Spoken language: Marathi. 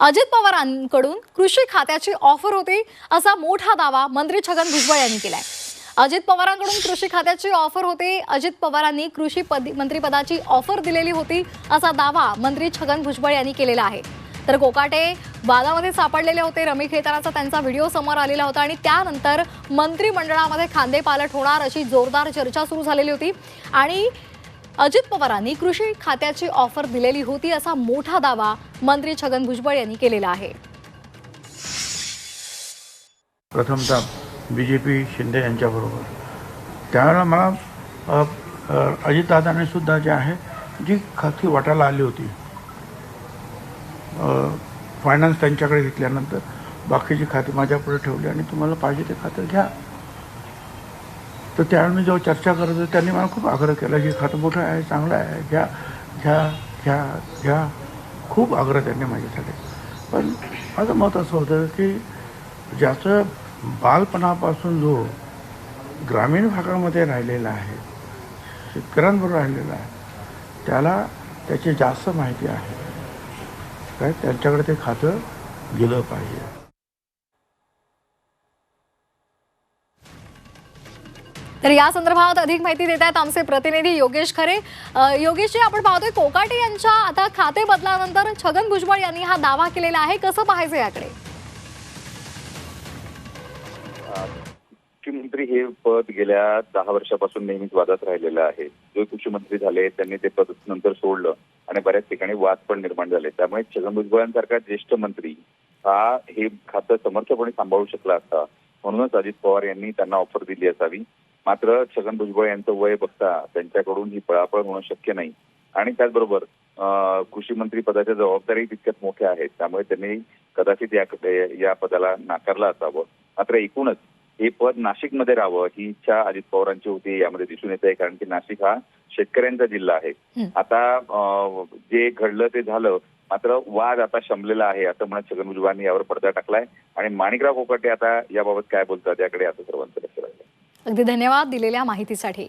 अजित पवारांकडून कृषी खात्याची ऑफर होती असा मोठा दावा मंत्री छगन भुजबळ यांनी केलाय. अजित पवारांकडून कृषी खात्याची ऑफर होती. अजित पवारांनी कृषी पदी मंत्रिपदाची ऑफर दिलेली होती असा दावा मंत्री छगन भुजबळ यांनी केलेला आहे. तर कोकाटे वादामध्ये सापडलेले होते. रमी खेतानाचा त्यांचा व्हिडिओ समोर आलेला होता आणि त्यानंतर मंत्रिमंडळामध्ये खांदेपालट होणार अशी जोरदार चर्चा सुरू झालेली होती. आणि अजित पवारांनी कृषी खात्याची ऑफर दिलेली होती असा मोठा दावा मंत्री छगन भुजबळ यांनी केलेला आहे. प्रथमतः बी जे पी शिंदे यांच्याबरोबर त्यावेळेला मला अ, अजितदादाने सुद्धा जे आहे जी खाती वाटायला आली होती फायनान्स त्यांच्याकडे घेतल्यानंतर बाकीची खाती माझ्यापुढे ठेवली आणि तुम्हाला पाहिजे ते खातं घ्या. तर त्यावेळी मी जेव्हा चर्चा करत होतो त्यांनी मला खूप आग्रह केला की खातं मोठं आहे चांगलं आहे घ्या घ्या घ्या घ्या. खूप आग्रह त्यांनी माझ्यासाठी. पण माझं मत असं होतं की ज्याचं बालपणापासून जो ग्रामीण भागामध्ये राहिलेला आहे शेतकऱ्यांबरोबर राहिलेला आहे त्याला त्याची जास्त माहिती आहे. काय त्यांच्याकडे ते खातं गेलं पाहिजे. तर या संदर्भात अधिक माहिती देत आहेत आमचे प्रतिनिधी योगेश खरे. योगेश योगेशजी आपण पाहतोय कोकाटे यांच्या आता खाते बदलानंतर छगन भुजबळ यांनी हा दावा केलेला आहे. कसं पाहायचं याकडे? कृषी हे पद गेल्या दहा वर्षापासून नेहमीच वादात राहिलेलं आहे. जो कृषी मंत्री झाले त्यांनी ते पद नंतर सोडलं आणि बऱ्याच ठिकाणी वाद पण निर्माण झाले. त्यामुळे छगन भुजबळांसारखा ज्येष्ठ मंत्री हा हे खातं समर्थपणे सांभाळू शकला असता. म्हणूनच अजित पवार यांनी त्यांना ऑफर दिली असावी. मात्र छगन भुजबळ यांचं वय बघता त्यांच्याकडून ही पळापळ होणं शक्य नाही. आणि त्याचबरोबर कृषी मंत्री पदाच्या जबाबदारी तितक्यात मोठ्या आहेत. त्यामुळे त्यांनी कदाचित या या पदाला नाकारलं असावं. मात्र एकूणच हे पद नाशिकमध्ये राहावं ही इच्छा अजित पवारांची होती यामध्ये दिसून येत आहे कारण की नाशिक हा शेतकऱ्यांचा जिल्हा आहे. आता जे घडलं ते झालं मात्र वाद आता शमलेला आहे असं म्हणत छगन भुजबळांनी यावर पडदा टाकलाय. आणि माणिकराव कोकाटे आता याबाबत काय बोलतात याकडे आता सर्वांचं लक्ष राहिलं अगदी धन्यवाद दिलेल्या माहितीसाठी.